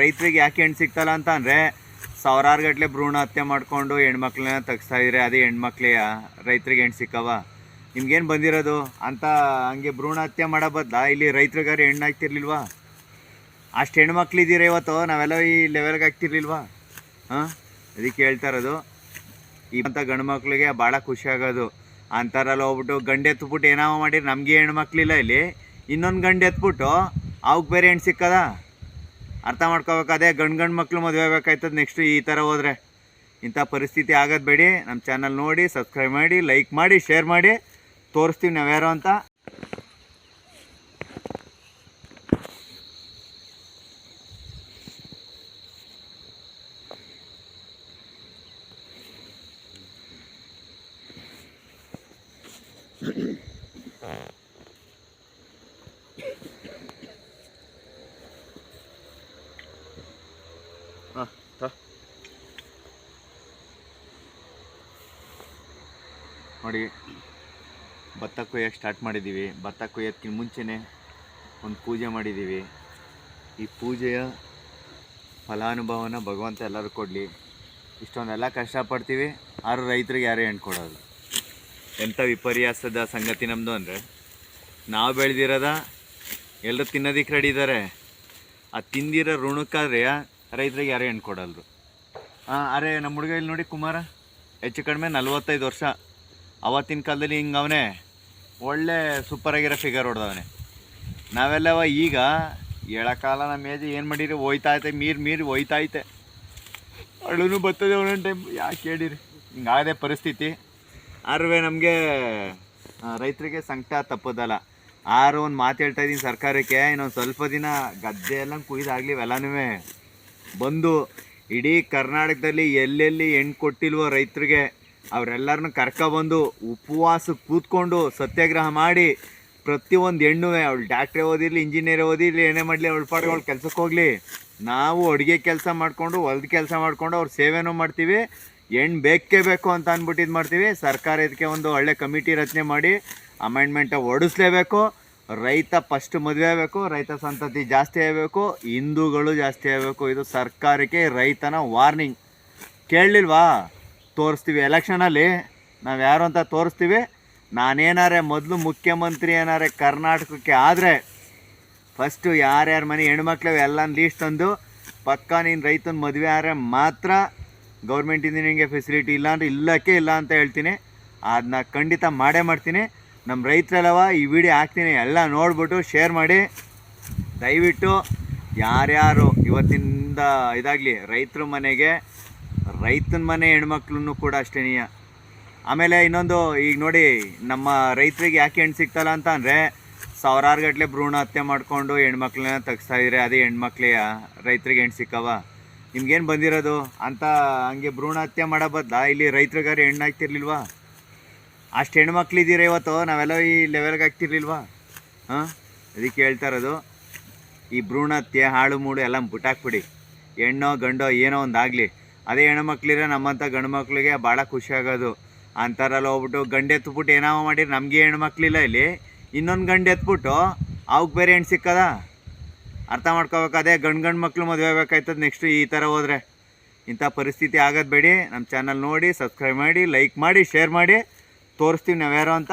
ರೈತರಿಗೆ ಯಾಕೆ ಹೆಣ್ಣು ಸಿಗ್ತಲ್ಲ ಅಂತ ಅಂದರೆ ಸಾವಿರಾರು ಗಟ್ಟಲೆ ಭ್ರೂಣ ಹತ್ಯೆ ಮಾಡಿಕೊಂಡು ಹೆಣ್ಮಕ್ಳನ್ನ ತೆಗಿಸ್ತಾ ಇದ್ರೆ ಅದೇ ಹೆಣ್ಮಕ್ಳೇ ರೈತರಿಗೆ ಹೆಣ್ಣು ಸಿಕ್ಕವ. ನಿಮ್ಗೇನು ಬಂದಿರೋದು? ಅಂತ ಹಂಗೆ ಭ್ರೂಣ ಹತ್ಯೆ ಮಾಡೋ ಬದಲ ಇಲ್ಲಿ ರೈತರಿಗಾರು ಹೆಣ್ಣು ಆಗ್ತಿರ್ಲಿಲ್ವಾ? ಅಷ್ಟು ಹೆಣ್ಮಕ್ಳಿದ್ದೀರ ಇವತ್ತು? ನಾವೆಲ್ಲ ಈ ಲೆವೆಲ್ಗೆ ಹಾಕ್ತಿರ್ಲಿಲ್ವಾ ಹಾಂ? ಅದಕ್ಕೆ ಹೇಳ್ತಾ ಇರೋದು. ಈ ಅಂತ ಗಂಡು ಮಕ್ಳಿಗೆ ಭಾಳ ಖುಷಿ ಆಗೋದು. ಅಂತಾರಲ್ಲ ಹೋಗ್ಬಿಟ್ಟು ಗಂಡು ಎತ್ಬಿಟ್ಟು ಏನೋ ಮಾಡಿರಿ ನಮಗೆ ಹೆಣ್ಮಕ್ಳಿಲ್ಲ ಇಲ್ಲಿ. ಇನ್ನೊಂದು ಗಂಡು ಎತ್ಬಿಟ್ಟು ಅವಕ್ಕೆ ಬೇರೆ ಹೆಣ್ಣು ಸಿಕ್ಕದ? ಅರ್ಥ ಮಾಡ್ಕೋಬೇಕು. ಅದೇ ಗಂಡು ಗಂಡು ಮಕ್ಕಳು ಮದುವೆ ಆಗ್ಬೇಕಾಯ್ತದ ನೆಕ್ಸ್ಟ್ ಈ ಥರ ಹೋದರೆ. ಇಂಥ ಪರಿಸ್ಥಿತಿ ಆಗೋದು ಬೇಡಿ. ನಮ್ಮ ಚಾನಲ್ ನೋಡಿ ಸಬ್ಸ್ಕ್ರೈಬ್ ಮಾಡಿ ಲೈಕ್ ಮಾಡಿ ಶೇರ್ ಮಾಡಿ. ತೋರಿಸ್ತೀವಿ ನಾವ್ಯಾರು ಅಂತ. ನೋಡಿ, ಭತ್ತ ಕೊಯ್ಯಕ್ಕೆ ಸ್ಟಾರ್ಟ್ ಮಾಡಿದ್ದೀವಿ ಭತ್ತ ಕೊಯ್ಯೋದಕ್ಕಿಂತ ಮುಂಚೆನೇ ಒಂದು ಪೂಜೆ ಮಾಡಿದ್ದೀವಿ ಈ ಪೂಜೆಯ ಫಲಾನುಭವನ ಭಗವಂತ ಎಲ್ಲರೂ ಕೊಡಲಿ. ಇಷ್ಟೊಂದೆಲ್ಲ ಕಷ್ಟಪಡ್ತೀವಿ ಆರು ರೈತರಿಗೆ ಯಾರೇ ಹೆಣ್ಣು ಕೊಡೋದು ಎಂಥ ವಿಪರ್ಯಾಸದ ಸಂಗತಿ ನಮ್ಮದು ಅಂದರೆ, ನಾವು ಬೆಳೆದಿರೋದ ಎಲ್ಲರೂ ತಿನ್ನೋದಕ್ಕೆ ರೆಡಿ ಇದ್ದಾರೆ ಆ ತಿಂದಿರೋ ಋಣಕ್ಕಾದ್ರೆ ರೈತರಿಗೆ ಯಾರೇ ಹೆಣ್ಣು ಕೊಡಲ್ರು. ಅರೆ ನಮ್ಮ ಹುಡುಗ ಇಲ್ಲಿ ನೋಡಿ ಕುಮಾರ, ಹೆಚ್ಚು ಕಡಿಮೆ ನಲ್ವತ್ತೈದು ವರ್ಷ. ಅವತ್ತಿನ ಕಾಲದಲ್ಲಿ ಹಿಂಗೆ ಅವನೇ ಒಳ್ಳೆ ಸೂಪರಾಗಿರೋ ಫಿಗರ್ ಹೊಡೆದವನೇ. ನಾವೆಲ್ಲವ ಈಗ ಹೇಳೋಕ್ಕಾಲ ನಮ್ಮ ಏಜ್ ಏನು ಮಾಡಿರಿ? ಐತೆ ಮೀರು ಮೀರಿ ಹೋಯ್ತಾ ಐತೆ ಅಳುನು ಬರ್ತದೆ ಒಂದೊಂದು ಟೈಮ್ ಯಾಕೆ ಹೇಳಿರಿ? ಹಿಂಗಾಗದೆ ಪರಿಸ್ಥಿತಿ. ಆರ್ವೇ ನಮಗೆ ರೈತರಿಗೆ ಸಂಕಟ ತಪ್ಪೋದಲ್ಲ. ಆರು ಒಂದು ಮಾತು ಹೇಳ್ತಾ ಇದ್ದೀನಿ ಸರ್ಕಾರಕ್ಕೆ. ಇನ್ನೊಂದು ಸ್ವಲ್ಪ ದಿನ ಗದ್ದೆ ಎಲ್ಲ ಕುಯ್ದಾಗಲಿ ಇವೆಲ್ಲನೂ ಬಂದು ಇಡೀ ಕರ್ನಾಟಕದಲ್ಲಿ ಎಲ್ಲೆಲ್ಲಿ ಹೆಣ್ಣು ಕೊಟ್ಟಿಲ್ವೋ ರೈತರಿಗೆ ಅವರೆಲ್ಲರನ್ನು ಕರ್ಕೊಬಂದು ಉಪವಾಸ ಕೂತ್ಕೊಂಡು ಸತ್ಯಾಗ್ರಹ ಮಾಡಿ ಪ್ರತಿಯೊಂದು ಹೆಣ್ಣು ಅವಳು ಡಾಕ್ಟ್ರೇ ಓದಿರಲಿ, ಇಂಜಿನಿಯರ್ ಓದಿರಲಿ, ಏನೇ ಮಾಡಲಿ, ಅವಳು ಪಾಡಿಗೆ ಅವಳು ಕೆಲಸಕ್ಕೆ ಹೋಗಲಿ. ನಾವು ಅಡುಗೆ ಕೆಲಸ ಮಾಡಿಕೊಂಡು, ಹೊಲದ ಕೆಲಸ ಮಾಡಿಕೊಂಡು ಅವ್ರ ಸೇವೆನೂ ಮಾಡ್ತೀವಿ. ಹೆಣ್ಣು ಬೇಕೇ ಬೇಕು ಅಂತ ಅಂದ್ಬಿಟ್ಟು ಇದು ಮಾಡ್ತೀವಿ. ಸರ್ಕಾರ ಇದಕ್ಕೆ ಒಂದು ಒಳ್ಳೆ ಕಮಿಟಿ ರಚನೆ ಮಾಡಿ ಅಮೆಂಡ್ಮೆಂಟ ಹೊಡಿಸ್ಲೇಬೇಕು ರೈತ ಫಸ್ಟ್ ಮದುವೆ ಆಗಬೇಕು, ರೈತ ಸಂತತಿ ಜಾಸ್ತಿ ಆಗಬೇಕು, ಹಿಂದೂಗಳು ಜಾಸ್ತಿ ಆಗಬೇಕು. ಇದು ಸರ್ಕಾರಕ್ಕೆ ರೈತನ ವಾರ್ನಿಂಗ್ ಕೇಳಲಿಲ್ವಾ? ತೋರಿಸ್ತೀವಿ ಎಲೆಕ್ಷನಲ್ಲಿ ನಾವು ಯಾರು ಅಂತ ತೋರಿಸ್ತೀವಿ. ನಾನೇನಾರೆ ಮೊದಲು ಮುಖ್ಯಮಂತ್ರಿ ಏನಾರೆ ಕರ್ನಾಟಕಕ್ಕೆ ಆದರೆ ಫಸ್ಟು ಯಾರ್ಯಾರ ಮನೆ ಹೆಣ್ಮಕ್ಳು ಎಲ್ಲ ಲೀಸ್ಟ್ ತಂದು, ಪಕ್ಕ ನೀನು ರೈತನ ಮದುವೆ ಆದರೆ ಮಾತ್ರ ಗೌರ್ಮೆಂಟಿಂದ ನಿನಗೆ ಫೆಸಿಲಿಟಿ ಇಲ್ಲ ಅಂದರೆ ಇಲ್ಲಕ್ಕೆ ಇಲ್ಲ ಅಂತ ಹೇಳ್ತೀನಿ. ಅದನ್ನ ಖಂಡಿತ ಮಾಡೇ ಮಾಡ್ತೀನಿ. ನಮ್ಮ ರೈತರಲ್ಲವ ಈ ವಿಡಿಯೋ ಹಾಕ್ತೀನಿ. ಎಲ್ಲ ನೋಡ್ಬಿಟ್ಟು ಶೇರ್ ಮಾಡಿ. ದಯವಿಟ್ಟು ಯಾರ್ಯಾರು ಇವತ್ತಿಂದ ಇದಾಗಲಿ ರೈತರ ಮನೆಗೆ, ರೈತನ ಮನೆ ಹೆಣ್ಮಕ್ಳನ್ನು ಕೂಡ ಅಷ್ಟೇನೀಯ ಆಮೇಲೆ ಇನ್ನೊಂದು, ಈಗ ನೋಡಿ ನಮ್ಮ ರೈತರಿಗೆ ಯಾಕೆ ಹೆಣ್ಣು ಸಿಗ್ತಲ್ಲ ಅಂತ ಅಂದರೆ, ಸಾವಿರಾರು ಗಟ್ಟಲೆ ಭ್ರೂಣ ಹತ್ಯೆ ಮಾಡಿಕೊಂಡು ಹೆಣ್ಮಕ್ಳನ್ನ ತೆಗಿಸ್ತಾ ಇದ್ರೆ ಅದೇ ಹೆಣ್ಮಕ್ಳೆಯ ರೈತರಿಗೆ ಹೆಣ್ಣು ಸಿಕ್ಕವ. ನಿಮ್ಗೇನು ಬಂದಿರೋದು? ಅಂತ ಹಂಗೆ ಭ್ರೂಣ ಹತ್ಯೆ ಮಾಡೋ ಬದಲ ಇಲ್ಲಿ ರೈತರಿಗಾರು ಹೆಣ್ಣು ಆಗ್ತಿರ್ಲಿಲ್ವಾ? ಅಷ್ಟು ಹೆಣ್ಮಕ್ಳಿದ್ದೀರ ಇವತ್ತು? ನಾವೆಲ್ಲ ಈ ಲೆವೆಲ್ಗೆ ಆಗ್ತಿರ್ಲಿಲ್ವಾ? ಹಾಂ? ಅದಕ್ಕೆ ಹೇಳ್ತಾ ಇರೋದು, ಈ ಭ್ರೂಣ ಹತ್ಯೆ ಹಾಳು ಮೂಡು ಎಲ್ಲ ಬಿಟ್ಟಾಕ್ಬಿಡಿ ಹೆಣ್ಣೋ, ಗಂಡೋ ಏನೋ ಒಂದು ಆಗಲಿ ಅದೇ ಹೆಣ್ಮಕ್ಳಿದ್ರೆ ನಮ್ಮಂಥ ಗಂಡು ಮಕ್ಳಿಗೆ ಭಾಳ ಖುಷಿಯಾಗೋದು ಅಂತಾರಲ್ಲ ಹೋಗ್ಬಿಟ್ಟು ಗಂಡು ಎತ್ಬಿಟ್ಟು ಏನೋ ಮಾಡಿರಿ ನಮಗೆ ಹೆಣ್ಮಕ್ಳಿಲ್ಲ ಇಲ್ಲಿ. ಇನ್ನೊಂದು ಗಂಡು ಎತ್ಬಿಟ್ಟು ಅವಕ್ಕೆ ಬೇರೆ ಹೆಣ್ಣು ಸಿಕ್ಕದ? ಅರ್ಥ ಮಾಡ್ಕೋಬೇಕು. ಅದೇ ಗಂಡು ಗಂಡು ಮಕ್ಳು ಮದುವೆ ಆಗ್ಬೇಕಾಯ್ತದ ನೆಕ್ಸ್ಟ್ ಈ ಥರ ಹೋದರೆ. ಇಂಥ ಪರಿಸ್ಥಿತಿ ಆಗೋದು ಬೇಡಿ. ನಮ್ಮ ಚಾನಲ್ ನೋಡಿ ಸಬ್ಸ್ಕ್ರೈಬ್ ಮಾಡಿ ಲೈಕ್ ಮಾಡಿ ಶೇರ್ ಮಾಡಿ. ತೋರಿಸ್ತೀವಿ ನಾವ್ಯಾರು ಅಂತ.